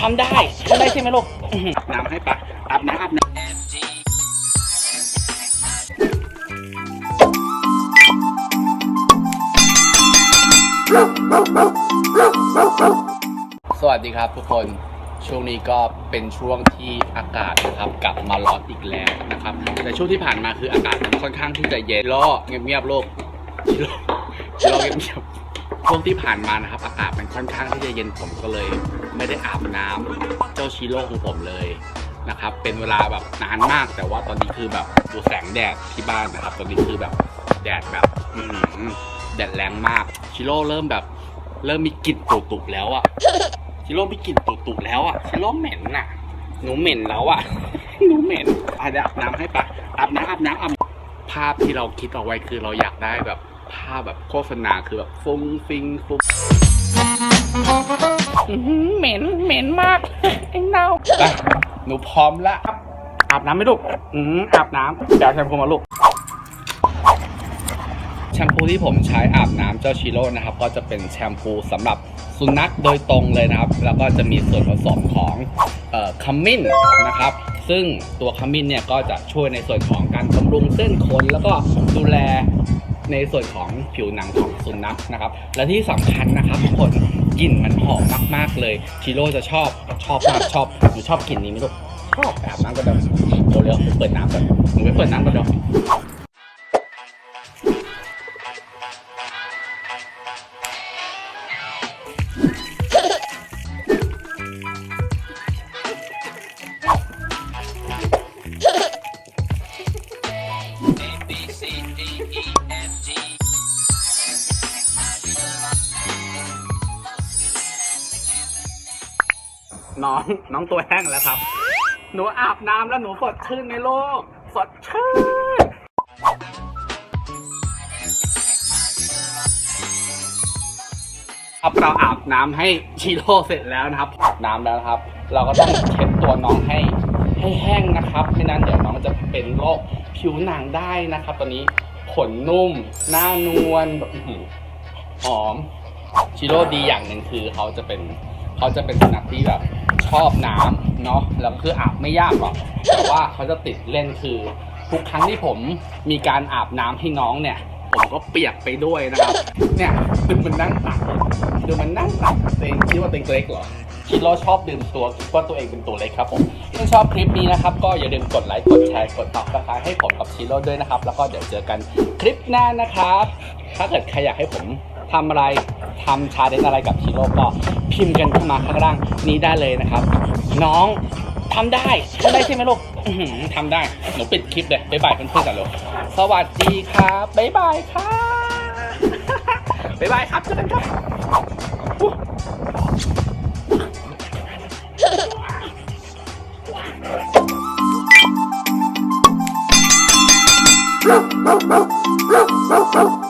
ทำได้ทำได้ใช่ไหมลูกอาบน้ำให้ปะอาบน้ำอาบน้ำสวัสดีครับทุกคนช่วงนี้ก็เป็นช่วงที่อากาศนะครับกลับมาร้อนอีกแล้วนะครับ แต่ช่วงที่ผ่านมาคืออากาศมันค่อนข้างที่จะเย็นล้อเงียบๆโลกชิโร่ชิโร่เงียบๆ ช่วงที่ผ่านมานะครับ อากาศมันค่อนข้างที่จะเย็นผมก็เลย ไม่ได้อาบน้ำเจ้าชิโร่ของผมเลยนะครับ เป็นเวลาแบบนานมาก แต่ว่าตอนนี้คือแบบดูแสงแดดที่บ้านนะครับ ตอนนี้คือแบบแดดแบบแดดแรงมาก ชิโร่เริ่มแบบ เริ่มมีกลิ่นตุบๆแล้วอะชิโร่มีกลิ่นตุ่ๆแล้วอะชิโร่เหม็นน่ะ หนูเหม็นแล้วอะหนูเหม็นอาจจะอาบน้ำให้ปะอาบน้ำอาบน้ำอาบภาพที่เราคิดเอาไว้คือเราอยากได้แบบ ภาพแบบโฆษณาคือแบบฟุ้งฟิงฟุ้งอื้อหือเหม็นเหม็นมากไอ้เน่าไปหนูพร้อมละอาบน้ำไหมลูก อืมอาบน้ำเดี๋ยวแชมพูมาลูกแชมพูที่ผมใช้อาบน้ำเจ้าชิโร่นะครับ ก็จะเป็นแชมพูสำหรับสุนัขโดยตรงเลยนะครับ แล้วก็จะมีส่วนผสมของเอ่อขมิ้นนะครับ ซึ่งตัวขมิ้นเนี่ยก็จะช่วยในส่วนของการบำรุงเส้นขนแล้วก็ดูแล ในส่วนของผิวหนังของสุนัขนะครับ และที่สำคัญนะครับทุกคนกลิ่นมันหอมมากๆเลยชิโร่จะชอบชอบมากชอบหนูชอบกลิ่นนี้ไหมลูกชอบไปอาบน้ำกันเดี๋ยวเร็วเปิดน้ำก่อนหนูไปเปิดน้ำก่อนเดี๋ยว น้องน้องตัวแห้งแล้วครับ หนูอาบน้ำแล้วหนูสดชื่นในโลกสดชื่นครับเราอาบน้ำให้ชิโร่เสร็จแล้วนะครับอาบน้ำแล้วครับ เราก็ต้องเช็ดตัวน้องให้ให้แห้งนะครับไม่นั้นเดี๋ยวน้องจะเป็นโรคผิวหนังได้นะครับ ตอนนี้ขนนุ่ม หน้านวลแบบอื้อหือหอมชิโร่ดีอย่างหนึ่งคือเขาจะเป็นเขาจะเป็นสุนัขที่แบบ ชอบน้ำเนาะแล้วคืออาบไม่ยากหรอกแต่ว่าเขาจะติดเล่นคือ ทุกครั้งที่ผมมีการอาบน้ำให้น้องเนี่ย ผมก็เปียกไปด้วยนะครับ เนี่ยดูมันนั่งตักดูมันนั่งตักตัวเองคิดว่าเตัวเล็กเหรอชิโร่ชอบดื่มตัวคิดว่าตัวเองเป็นตัวเล็กครับผมถ้าชอบคลิปนี้นะครับ ก็อย่าลืมกดไลค์กดแชร์กดติดตามให้ผมกับชิโร่ด้วยนะครับ แล้วก็เดี๋ยวเจอกันคลิปหน้านะครับ ถ้าเกิดใครอยากให้ผมทำอะไร ทำชาเลนจ์อะไรกับชิโร่ก็พิมพ์กันเข้ามาข้างล่างนี้ได้เลยนะครับ น้องทำได้ทำได้ใช่ไหมลูกทำได้หนูปิดคลิปเลยบ๊ายบายเพื่อนๆกันเลยสวัสดีครับบ๊ายบายครับบ๊ายบายครับเจอกันครับอู้ Ruff, ruff, ruff, ruff, ruff, ruff.